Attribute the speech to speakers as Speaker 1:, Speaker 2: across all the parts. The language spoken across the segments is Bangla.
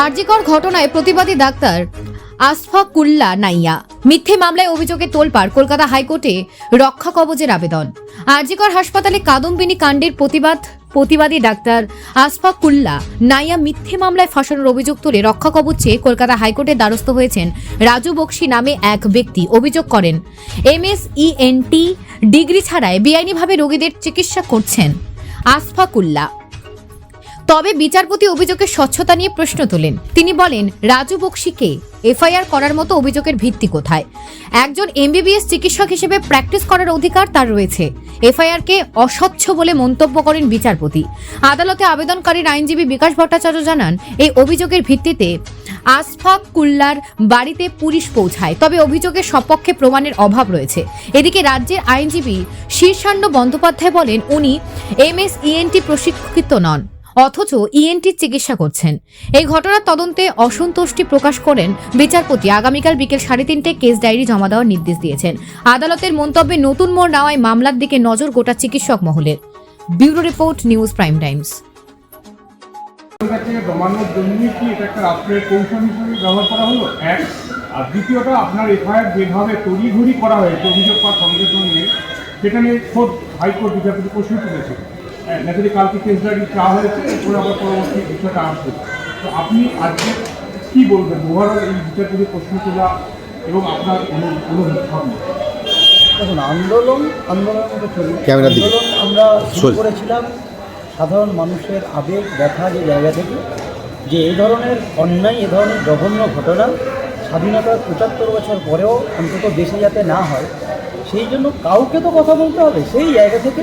Speaker 1: আরজিকর ঘটনায় প্রতিবাদী ডাক্তার আসফাকুল্লা নাইয়া। মিথ্যে মামলায় অভিযোগে তোলপাড় কলকাতা হাইকোর্টে রক্ষা কবচের আবেদন। আরজিকর হাসপাতালে কাদম্বিনী কাণ্ডের প্রতিবাদ, প্রতিবাদী ডাক্তার আসফাকুল্লা নাইয়া মিথ্যে মামলায় ফাঁসানোর অভিযোগ তুলে রক্ষা কবচ চেয়ে কলকাতা হাইকোর্টের দ্বারস্থ হয়েছেন রাজু বক্সি নামে এক ব্যক্তি। অভিযোগ করেন এম এমএসইএনটি ডিগ্রি ছাড়াই বেআইনিভাবে রোগীদের চিকিৎসা করছেন আসফাকুল্লা তবে বিচারপতি অভিযোগের স্বচ্ছতা নিয়ে প্রশ্ন তোলেন। তিনি বলেন, রাজু বক্সিকে এফআইআর করার মতো অভিযোগের ভিত্তি কোথায়? একজন এমবিবিএস চিকিৎসক হিসেবে প্র্যাকটিস করার অধিকার তার রয়েছে। এফআইআরকে অস্বচ্ছ বলে মন্তব্য করেন বিচারপতি। আদালতে আবেদনকারীর আইনজীবী বিকাশ ভট্টাচার্য জানান, এই অভিযোগের ভিত্তিতে আসফাক কুল্লার বাড়িতে পুলিশ পৌঁছায়। তবে অভিযোগের সপক্ষে প্রমাণের অভাব রয়েছে। এদিকে রাজ্যের আইনজীবী শীর্ষান্ন বন্দ্যোপাধ্যায় বলেন, উনি এমএসইএনটি প্রশিক্ষিত নন। অথচ ইএনটির চিকিৎসা করছেন। এই ঘটনার তদন্তে অসন্তুষ্টি প্রকাশ করেন বিচারপতি। আগামীকাল বিকেল সাড়ে তিনটে কেস ডায়েরি জমা দেওয়ার নির্দেশ দিয়েছেন। আদালতের মন্তব্যে নতুন মোড় নেওয়ায় মামলার দিকে নজর গোটা চিকিৎসক মহলের। Bureau report, news prime times.
Speaker 2: জন্যই কি এটা একটা রাষ্ট্রের কৌশল হিসেবে ব্যবহার করা হলো? এক, আর দ্বিতীয়ত আপনার এফআইআর যেভাবে করা হয়েছে, অভিযোগ পাওয়ার সঙ্গে সঙ্গে খোদ হাইকোর্ট বিচারপতি প্রশ্ন তুলেছে ন্যাচারালি কালকে কেস ডায়েরি চাওয়া হয়েছে এরপরে আবার পরবর্তী বিষয়টা আসবে। তো আপনি আজকে কী বলবেন? ওভারঅল এই বিচারপতি প্রশ্ন তোলা এবং আপনার অনু- অনুভূতি
Speaker 3: দেখুন আন্দোলন আন্দোলনের মতো চলি আন্দোলন আমরা শুরু করেছিলাম সাধারণ মানুষের আবেগ ব্যথা যে জায়গা থেকে যে এই ধরনের অন্যায় এ ধরনের জঘন্য ঘটনা স্বাধীনতার পঁচাত্তর বছর পরেও অন্তত দেশে যাতে না হয় সেই জন্য কাউকে তো কথা বলতে হবে। সেই জায়গা থেকে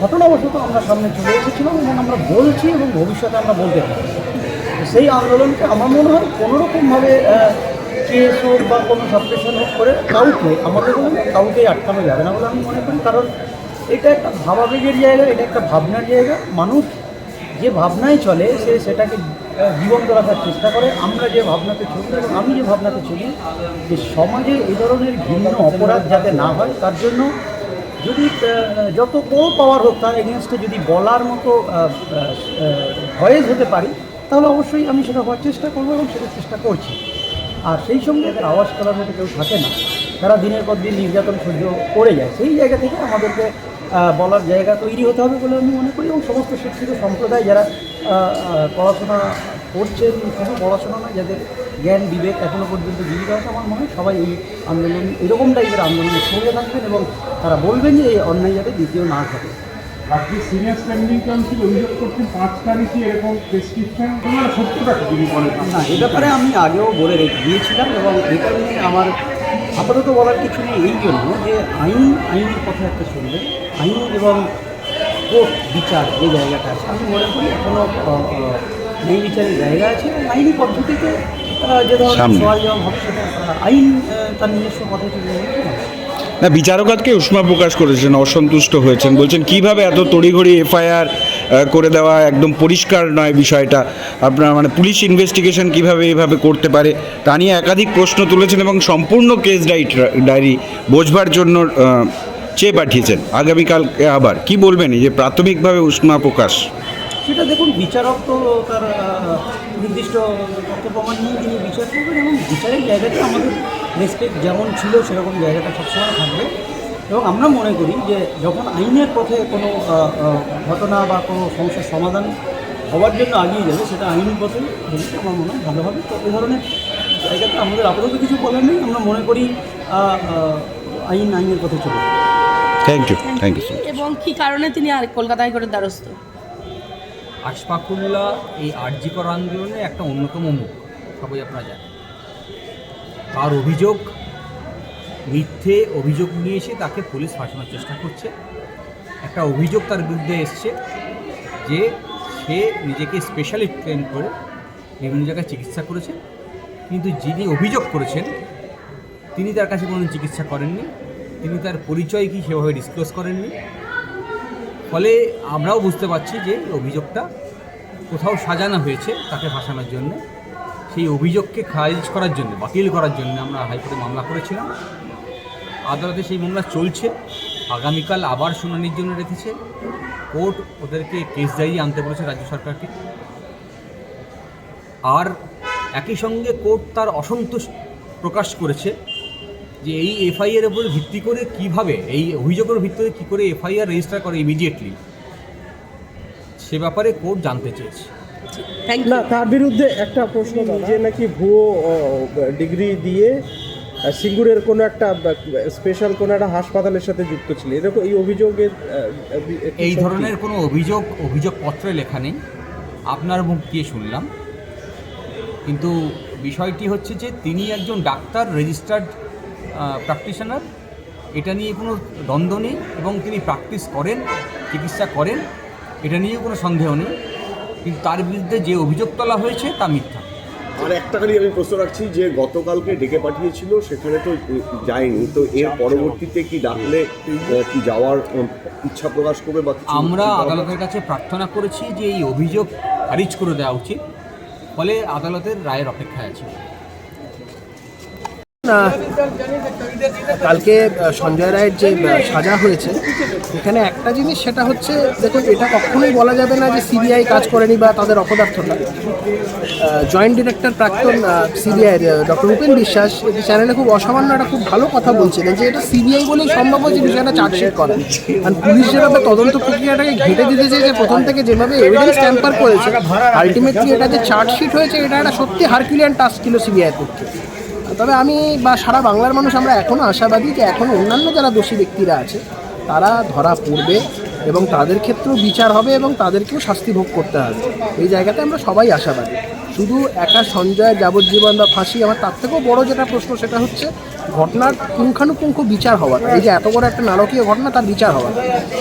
Speaker 3: ঘটনাবশত আমরা সামনে চলে এসেছিলাম এবং আমরা বলছি এবং ভবিষ্যতে আমরা বলতে পারি সেই আন্দোলনকে আমার মনে হয় কোনোরকমভাবে কেস হোক বা কোনো সাবস্টেশন হোক করে কাউকে আমাদের বলে কাউকেই আটকানো যাবে না বলে আমি মনে করি। কারণ এটা একটা ভাবাবেগের জায়গা, এটা একটা ভাবনার জায়গা। মানুষ যে ভাবনায় চলে, সে সেটাকে জীবন্ত রাখার চেষ্টা করে। আমরা যে ভাবনাতে চলি এবং আমি যে ভাবনাতে চলি যে সমাজে এই ধরনের ভিন্ন অপরাধ যাতে না হয়, তার জন্য যদি যত বড় পাওয়ার হোক তার এগেনস্টে যদি বলার মতো ভয়েস হতে পারি, তাহলে অবশ্যই আমি সেটা হওয়ার চেষ্টা করব এবং সেটা চেষ্টা করছি। আর সেই সঙ্গে আওয়াজ করার মতো কেউ থাকে না। তারা দিনের পর দিন নির্যাতন সহ্য করে যায়। সেই জায়গা থেকে আমাদেরকে বলার জায়গা তৈরি হতে হবে বলে আমি মনে করি এবং সমস্ত শিক্ষিত সম্প্রদায় যারা পড়াশোনা করছেন শুধু পড়াশোনা নয় যাদের জ্ঞান বিবেক এখনও পর্যন্ত জীবিত আছে আমার মনে হয় সবাই এই আন্দোলন এরকম টাইপের আন্দোলনের সঙ্গে থাকবেন এবং তারা বলবেন যে এই অন্যায় যাতে দ্বিতীয় না থাকে
Speaker 2: আজকে সিনিয়র স্ট্যান্ডিং কাউন্সিল অভিযোগ করছেন পাঁচ তারিখে এরকম প্রেসক্রিপশন তোমার সত্যটা তিনি বলেন?
Speaker 3: না এ ব্যাপারে আমি আগেও বলে রেখে দিয়েছিলাম এবং এটা নিয়ে আমার আপাতত বলার কিছু নেই এই জন্য যে আইন আইনের কথা একটা শুনবে আইন এবং কোর্ট বিচার যে জায়গাটা আছে আমি মনে করি এখনও ন্যায় বিচারের জায়গা আছে এবং আইনি পদ্ধতিতে যে ধরনের সেটা আহ, আইন তার নিজস্ব পদ্ধতি
Speaker 4: না বিচারক আজকে উষ্মা প্রকাশ করেছেন অসন্তুষ্ট হয়েছেন বলছেন কীভাবে এত তড়িঘড়ি এফআইআর করে দেওয়া একদম পরিষ্কার নয় বিষয়টা? আপনার মানে পুলিশ ইনভেস্টিগেশন কীভাবে এভাবে করতে পারে? তা নিয়ে একাধিক প্রশ্ন তুলেছেন এবং সম্পূর্ণ কেস ডায়েরি বোঝবার জন্য চেয়ে পাঠিয়েছেন। আগামীকাল আবার, কি বলবেন এই যে প্রাথমিকভাবে উষ্মা প্রকাশ?
Speaker 3: সেটা দেখুন, বিচারক তো তার নির্দিষ্ট তথ্য প্রমাণ নিয়ে তিনি বিচার করবেন এবং বিচারের জায়গাটা আমাদের রেসপেক্ট যেমন ছিল, সেরকম জায়গাটা সবসময় থাকবে। এবং আমরা মনে করি যে যখন আইনের পথে কোনো ঘটনা বা কোনো সমস্যার সমাধান হওয়ার জন্য আগিয়ে যাবে, সেটা আইনি পথে আমার মনে হয় ভালো হবে। তো এই ধরনের জায়গাতে আমাদের আপাতত কিছু বলার নেই। আমরা মনে করি আইন, আইনের পথে চলবে
Speaker 4: থ্যাংক ইউ থ্যাংক ইউ
Speaker 5: এবং কি কারণে তিনি আর কলকাতায় হাইকোর্টের দ্বারস্থ?
Speaker 6: আশফাকুল্লাহ এই আর্যিকর আন্দোলনের একটা অন্যতম মুখ সবাই আপনারা জানেন। তার অভিযোগ মিথ্যে অভিযোগ নিয়ে এসে তাকে পুলিশ ফাঁসানোর চেষ্টা করছে। একটা অভিযোগ তার বিরুদ্ধে এসছে যে সে নিজেকে স্পেশালিস্ট ট্রেন করে বিভিন্ন জায়গায় চিকিৎসা করেছে। কিন্তু যিনি অভিযোগ করেছেন তিনি তার কাছে কোনো চিকিৎসা করেননি। তিনি তার পরিচয় কি সেভাবে ডিসক্লোজ করেননি। ফলে আমরাও বুঝতে পারছি যে অভিযোগটা কোথাও সাজানো হয়েছে তাকে ফাঁসানোর জন্য। সেই অভিযোগকে খারিজ করার জন্য, বাতিল করার জন্য আমরা হাইকোর্টে মামলা করেছিলাম। আদালতে সেই মামলা চলছে। আগামীকাল আবার শুনানির জন্য রেখেছে। কোর্ট ওদেরকে কেস ডায়েরি আনতে বলেছে রাজ্য সরকারকে। আর একই সঙ্গে কোর্ট তার অসন্তোষ প্রকাশ করেছে। যে এই এফআইআর উপর ভিত্তি করে কীভাবে এই অভিযোগের ভিত্তিতে কী করে এফআইআর রেজিস্টার করে ইমিডিয়েটলি সে ব্যাপারে কোর্ট জানতে চেয়েছে।
Speaker 5: থ্যাংক
Speaker 7: না তার বিরুদ্ধে একটা প্রশ্ন যে নাকি ভুয়ো ডিগ্রি দিয়ে সিঙ্গুরের কোনো একটা স্পেশাল কোনো একটা হাসপাতালের সাথে যুক্ত ছিল এরকম এই অভিযোগের
Speaker 6: এই ধরনের কোনো অভিযোগ অভিযোগপত্রে লেখা নেই। আপনার মুখ দিয়ে শুনলাম। কিন্তু বিষয়টি হচ্ছে যে তিনি একজন ডাক্তার রেজিস্টার্ড প্র্যাকটিশনার এটা নিয়ে কোনো দ্বন্দ্ব নেই এবং তিনি প্র্যাকটিস করেন চিকিৎসা করেন এটা নিয়ে কোনো সন্দেহ নেই। কিন্তু তার বিরুদ্ধে যে অভিযোগ তোলা হয়েছে তা মিথ্যা।
Speaker 8: আর একটা খালি আমি প্রশ্ন রাখছি যে গতকালকে ডেকে পাঠিয়েছিল সেখানে তো যায়নি। তো এর পরবর্তীতে কি ডাকলে কি যাওয়ার ইচ্ছা প্রকাশ করবে বা
Speaker 6: আমরা আদালতের কাছে প্রার্থনা করেছি যে এই অভিযোগ খারিজ করে দেওয়া উচিত। ফলে আদালতের রায়ের অপেক্ষায় আছে।
Speaker 9: কালকে সঞ্জয় রায়ের যে সাজা হয়েছে, এখানে একটা জিনিস সেটা হচ্ছে, দেখুন, এটা কখনোই বলা যাবে না যে সিবিআই কাজ করেনি বা তাদের অপদার্থতা। জয়েন্ট ডিরেক্টর প্রাক্তন সিবিআই ডক্টর উপেন বিশ্বাস এই চ্যানেলে খুব অসামান্য একটা খুব ভালো কথা বলছিলেন যে এটা সিবিআই বলেই সম্ভব যে বিষয়টা চার্জশিট করা। আর পুলিশ যেভাবে তদন্ত প্রক্রিয়াটাকে ঘেটে দিতে চেয়েছে, প্রথম থেকে যেভাবে এভিডেন্স ট্যাম্পার করেছে আলটিমেটলি এটা যে চার্জশিট হয়েছে, এটা একটা সত্যি হারকিউলিয়ান টাস্ক ছিল সিবিআই পক্ষে। তবে আমি বা সারা বাংলার মানুষ আমরা এখনও আশাবাদী যে এখন অন্যান্য যারা দোষী ব্যক্তিরা আছে, তারা ধরা পড়বে এবং তাদের ক্ষেত্রেও বিচার হবে এবং তাদেরকেও শাস্তি ভোগ করতে হবে। এই জায়গাতে আমরা সবাই আশাবাদী। শুধু একা সঞ্জয় যাবজ্জীবন বা ফাঁসি, আমার তার থেকেও বড় যেটা প্রশ্ন সেটা হচ্ছে ঘটনার পুঙ্খানুপুঙ্খ বিচার হওয়া। এই যে এত বড় একটা নারকীয় ঘটনা তার বিচার হওয়া।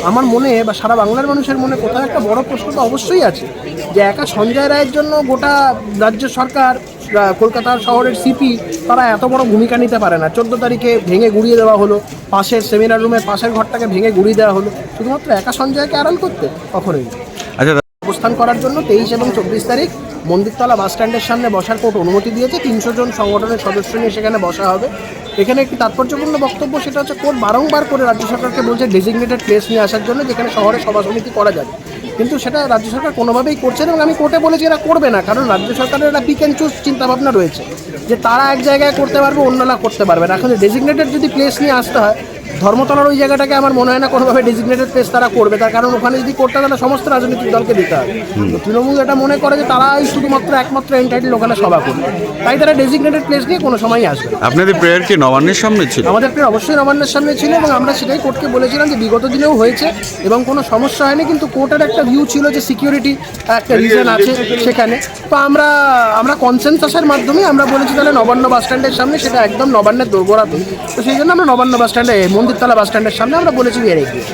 Speaker 9: আমার মনে বা সারা বাংলার মানুষের মনে কোথাও একটা বড় প্রশ্ন তো অবশ্যই আছে যে একা সঞ্জয় রায়ের জন্য গোটা রাজ্য সরকার কলকাতা শহরের সিপি তারা এত বড় ভূমিকা নিতে পারে না। চোদ্দ তারিখে ভেঙে গুড়িয়ে দেওয়া হলো পাশের সেমিনার রুমের পাশের ঘরটাকে ভেঙে গুড়িয়ে দেওয়া হলো। শুধুমাত্র একা সঞ্জয়কে আড়াল করতে কখনোই।
Speaker 4: আচ্ছা
Speaker 9: অবস্থান করার জন্য তেইশ এবং চব্বিশ তারিখ মন্দিরতলা বাস স্ট্যান্ডের সামনে বসার কোর্ট অনুমতি দিয়েছে। তিনশো জন সংগঠনের সদস্য নিয়ে সেখানে বসা হবে। এখানে একটি তাৎপর্যপূর্ণ বক্তব্য, সেটা হচ্ছে কোর্ট বারংবার করে রাজ্য সরকারকে বলছে ডেজিগনেটেড প্লেস নিয়ে আসার জন্য যেখানে শহরে সভা সমিতি করা যাবে। কিন্তু সেটা রাজ্য সরকার কোনোভাবেই করছে না এবং আমি কোর্টে বলেছি এরা করবে না, কারণ রাজ্য সরকারের একটা পিক অ্যান্ড চুজ চিন্তাভাবনা রয়েছে যে তারা এক জায়গায় করতে পারবে, অন্যরা করতে পারবে না। এখন ডেজিগনেটেড যদি প্লেস নিয়ে আসতে হয় ধর্মতলার ওই জায়গাটাকে আমার মনে হয় না কোনোভাবে ডেজিগনেটেড প্লেস তারা করবে। তার কারণ ওখানে যদি করতে তাহলে সমস্ত রাজনৈতিক দলকে দিতে হয় তো তৃণমূল এটা মনে করে যে তারাই শুধুমাত্র একমাত্র এন্টাইটেল ওখানে সভা করবে। তাই তারা ডেজিগনেটেড প্লেস নিয়ে কোনো সময়ই আসবে
Speaker 4: আপনাদের প্রেয়ার কি নবান্নের সামনে ছিল?
Speaker 9: আমাদের প্রের অবশ্যই নবান্নের সামনে ছিল এবং আমরা সেটাই কোর্টকে বলেছিলাম যে বিগত দিনেও হয়েছে এবং কোনো সমস্যা হয়নি কিন্তু কোর্টের একটা ভিউ ছিল যে সিকিউরিটি একটা রিজন আছে সেখানে। তো আমরা আমরা কনসেনসাসের মাধ্যমে আমরা বলেছি তাহলে নবান্ন বাস স্ট্যান্ডের সামনে সেটা একদম নবান্নের দোরগোড়াতে তো সেই জন্য আমরা নবান্ন বাস স্ট্যান্ডে মন্দিরতলা বাস স্ট্যান্ডের সামনে আমরা বলেছি এর এগিয়ে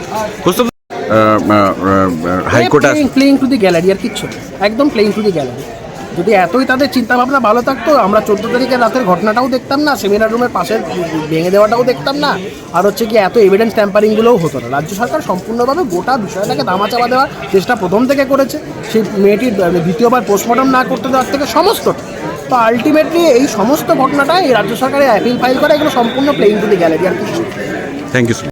Speaker 4: high court
Speaker 9: playing to the gallery আর কিচ্ছু একদম প্লেইং টু দি গ্যালারি যদি এতই তাদের চিন্তা ভাবনা ভালো থাকতো আমরা চোদ্দ তারিখের রাতের ঘটনাটাও দেখতাম না সেমিনার রুমের পাশের ভেঙে দেওয়াটাও দেখতাম না। আর হচ্ছে কি এত এভিডেন্স ট্যাম্পারিংগুলোও হতো না। রাজ্য সরকার সম্পূর্ণভাবে গোটা বিষয়টাকে দামাচাপা দেওয়ার চেষ্টা প্রথম থেকে করেছে। সেই মেয়েটির দ্বিতীয়বার পোস্টমর্টম না করতে দেওয়ার থেকে সমস্ত তো আলটিমেটলি এই সমস্ত ঘটনাটা এই রাজ্য সরকারের অ্যাপিল ফাইল করা এগুলো সম্পূর্ণ প্লেইং টু দি গ্যালারি আর কিছু না।
Speaker 4: Thank you